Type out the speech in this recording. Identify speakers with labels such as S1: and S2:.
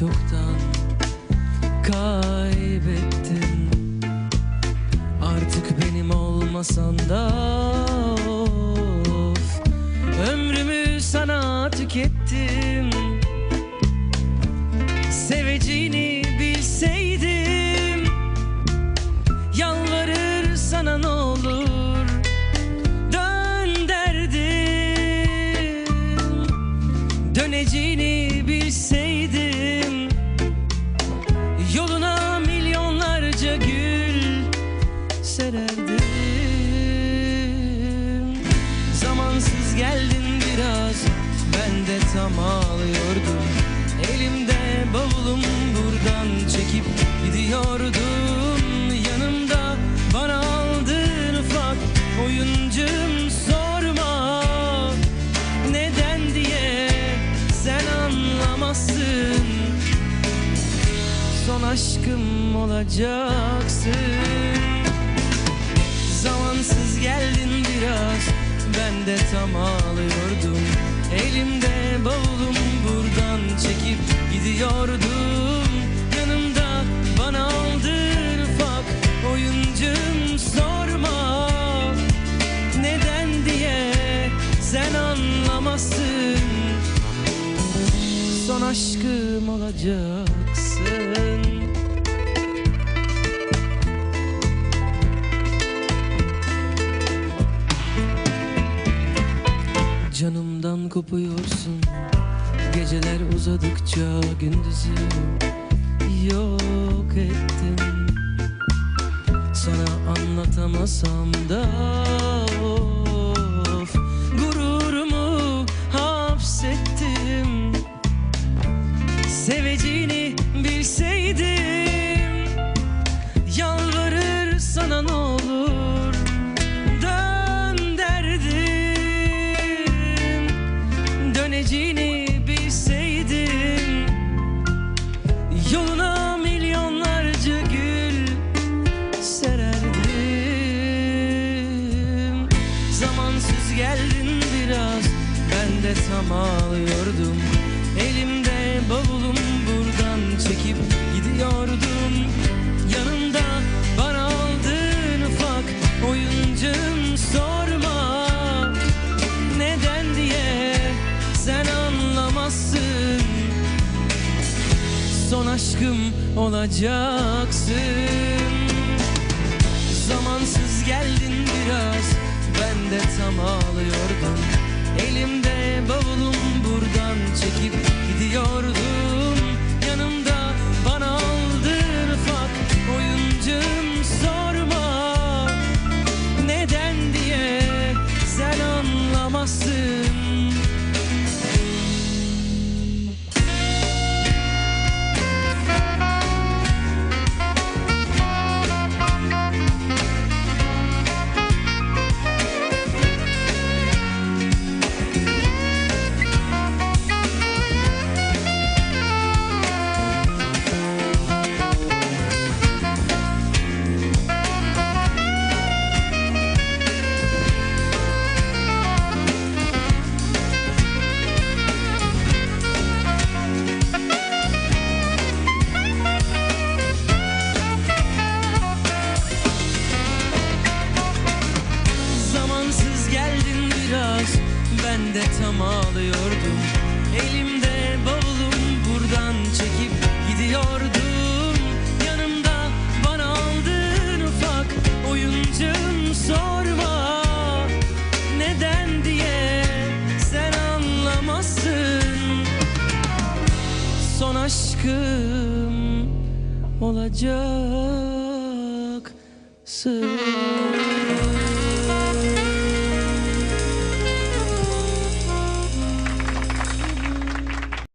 S1: çoktan kaybettin. Artık benim olmasan da of. Ömrümü sana tükettim Döneceğini bilseydim. Yoluna milyonlarca gül sererdim. Zamansız geldin biraz Ben de tam ağlıyordum. Elimde bavulum buradan çekip gidiyordum aşkım olacaksın. Zamansız geldin biraz Ben de tam ağlıyordum Elimde bavulum buradan çekip gidiyordum. Yanımda bana aldığın ufak oyuncum sorma. Neden diye sen anlamazsın. Son aşkım olacaksın kopuyorsun. Geceler uzadıkça gündüzü yok ettin Sana anlatamasam da Döneceğini bilseydim. Yoluna milyonlarca gül sererdim. Zamansız geldin biraz Ben de tam ağlıyordum. Elimde bavulum buradan çekip gidiyordum. Yanımda bana aldığın ufak oyuncum sorma Son aşkım olacaksın. Zamansız geldin biraz Ben de tam ağlıyordum Ben de tam ağlıyordum. Elimde bavulum buradan çekip gidiyordum. Yanımda bana aldığın ufak oyuncum sorma. Neden diye sen anlamazsın. Son aşkım olacaksın